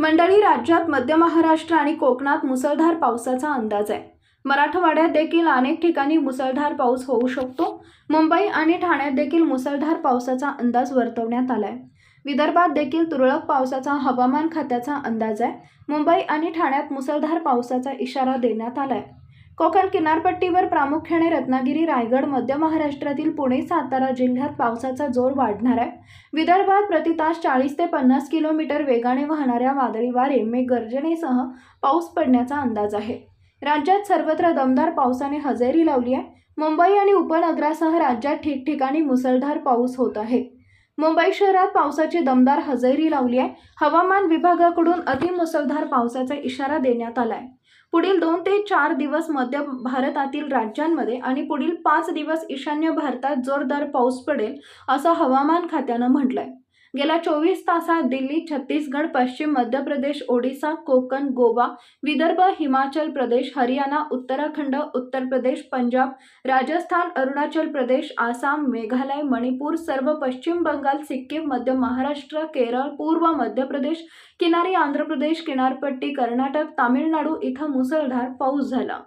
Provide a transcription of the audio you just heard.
मंडळी राज्यात मध्य महाराष्ट्र आणि कोकणात मुसळधार पावसाचा अंदाज आहे. मराठवाड्यात देखील अनेक ठिकाणी मुसळधार पाऊस होऊ शकतो. मुंबई आणि ठाण्यात देखील मुसळधार पावसाचा अंदाज वर्तवण्यात आला आहे विदर्भात देखील तुरळक पावसाचा हवामान खात्याचा अंदाज आहे. मुंबई आणि ठाण्यात मुसळधार पावसाचा इशारा देण्यात आला आहे कोकण किनारपट्टीवर प्रामुख्याने रत्नागिरी रायगड मध्य महाराष्ट्रातील पुणे सातारा जिल्ह्यात पावसाचा जोर वाढणार आहे. विदर्भात प्रति तास चाळीस ते पन्नास किलोमीटर वेगाने वाहणाऱ्या वादळी वारे मेघगर्जनेसह पाऊस पडण्याचा अंदाज आहे. राज्यात सर्वत्र दमदार पावसाने हजेरी लावली आहे. मुंबई आणि उपनगरासह राज्यात ठिकठिकाणी मुसळधार पाऊस होत आहे. मुंबई शहरात पावसाची दमदार हजेरी लावली आहे. हवामान विभागाकडून अतिमुसळधार पावसाचा इशारा देण्यात आला आहे पुढील दोन ते चार दिवस मध्य भारतातील राज्यांमध्ये आणि पुढील पाच दिवस ईशान्य भारतात जोरदार पाऊस पडेल असं हवामान खात्यानं म्हटलंय. गेल्या चोवीस तासात दिल्ली छत्तीसगड पश्चिम मध्य प्रदेश ओडिसा कोकण गोवा विदर्भ हिमाचल प्रदेश हरियाणा उत्तराखंड उत्तर प्रदेश पंजाब राजस्थान अरुणाचल प्रदेश आसाम मेघालय मणिपूर सर्व पश्चिम बंगाल सिक्कीम मध्य महाराष्ट्र केरळ पूर्व मध्य प्रदेश किनारी आंध्र प्रदेश किनारपट्टी कर्नाटक तामिळनाडू इथं मुसळधार पाऊस झाला.